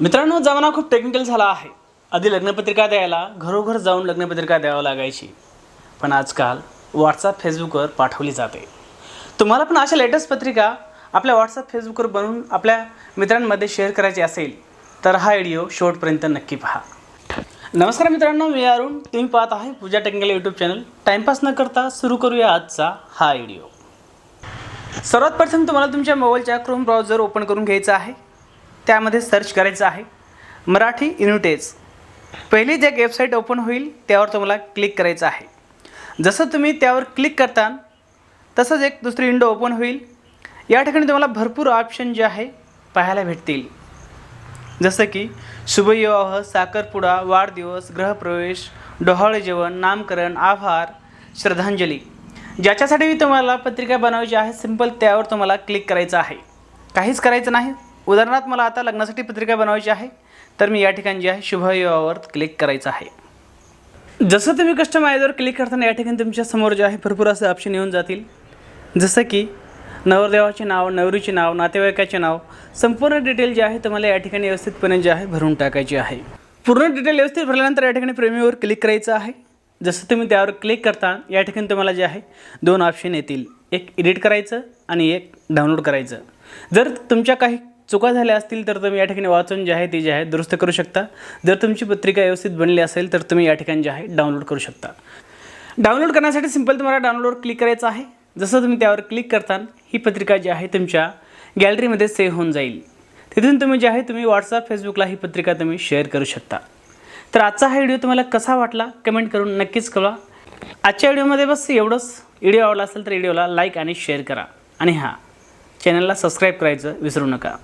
मित्रांनो जमाना खूप टेक्निकल झाला आहे. आधी लग्नपत्रिका द्यायला घरोघर जाऊन लग्नपत्रिका द्यावं लागायची. पण आजकाल व्हॉट्सअप फेसबुकवर पाठवली जाते. तुम्हाला पण अशा लेटेस्ट पत्रिका आपल्या व्हॉट्सअप फेसबुकवर बनवून आपल्या मित्रांमध्ये शेअर करायची असेल तर हा व्हिडिओ शेवटपर्यंत नक्की पहा. नमस्कार मित्रांनो मी अरुण. तुम्ही पाहत आहे Pooja technical YouTube channel timepass न करता सुरू करूया आजचा हा व्हिडिओ सर्वात प्रथम तुम्हाला तुमच्या मोबाईलच्या क्रोम ब्राउझर ओपन करून घ्यायचा आहे. त्यामध्ये सर्च करायचं आहे. मराठी युनिटेज पहिली जे वेबसाईट ओपन होईल त्यावर तुम्हाला क्लिक करायचं आहे. जसं तुम्ही त्यावर क्लिक करता तसंच एक दुसरी विंडो ओपन होईल. या ठिकाणी तुम्हाला भरपूर ऑप्शन जे आहे पाहायला भेटतील. जसं की शुभविवाह साखरपुडा वाढदिवस गृहप्रवेश डोहाळे जेवण नामकरण आभार श्रद्धांजली. ज्याच्यासाठी मी तुम्हाला पत्रिका बनवायची आहे सिंपल त्यावर तुम्हाला क्लिक करायचं आहे. काहीच करायचं नाही. उदाहरणार्थ मला आता लग्नासाठी पत्रिका बनवायची आहे तर मी या ठिकाणी जे आहे शुभविवाहावर क्लिक करायचं आहे. जसं तुम्ही कस्टमायझर क्लिक करताना या ठिकाणी तुमच्यासमोर जे आहे भरपूर असे ऑप्शन येऊन जातील. जसं की नवरदेवाचे नाव नवरीचे नाव नातेवाईकाचे नाव संपूर्ण डिटेल जे आहे तुम्हाला या ठिकाणी व्यवस्थितपणे जे आहे भरून टाकायची आहे. पूर्ण डिटेल व्यवस्थित भरल्यानंतर या ठिकाणी प्रेमीवर क्लिक करायचं आहे. जसं तुम्ही त्यावर क्लिक करता या ठिकाणी तुम्हाला जे आहे दोन ऑप्शन येतील. एक एडिट करायचं आणि एक डाउनलोड करायचं. जर तुमच्या काही चुका झाल्या असतील तर तुम्ही या ठिकाणी वाचून जे आहे ती जे आहे दुरुस्त करू शकता. जर तुमची पत्रिका व्यवस्थित बनली असेल तर तुम्ही या ठिकाणी जे आहे डाउनलोड करू शकता. डाउनलोड करण्यासाठी सिंपल तुम्हाला डाउनलोडवर क्लिक करायचं आहे. जसं तुम्ही त्यावर क्लिक करता ही पत्रिका जी आहे तुमच्या गॅलरीमध्ये सेव्ह होऊन जाईल. तिथून तुम्ही जे आहे तुम्ही व्हॉट्सअप फेसबुकला ही पत्रिका तुम्ही शेअर करू शकता. तर आजचा हा व्हिडिओ तुम्हाला कसा वाटला कमेंट करून नक्कीच कळवा. आजच्या व्हिडिओमध्ये बस एवढंच. व्हिडिओ आवडला असेल तर व्हिडिओला लाईक आणि शेअर करा. आणि हां चॅनलला सबस्क्राईब करायचं विसरू नका.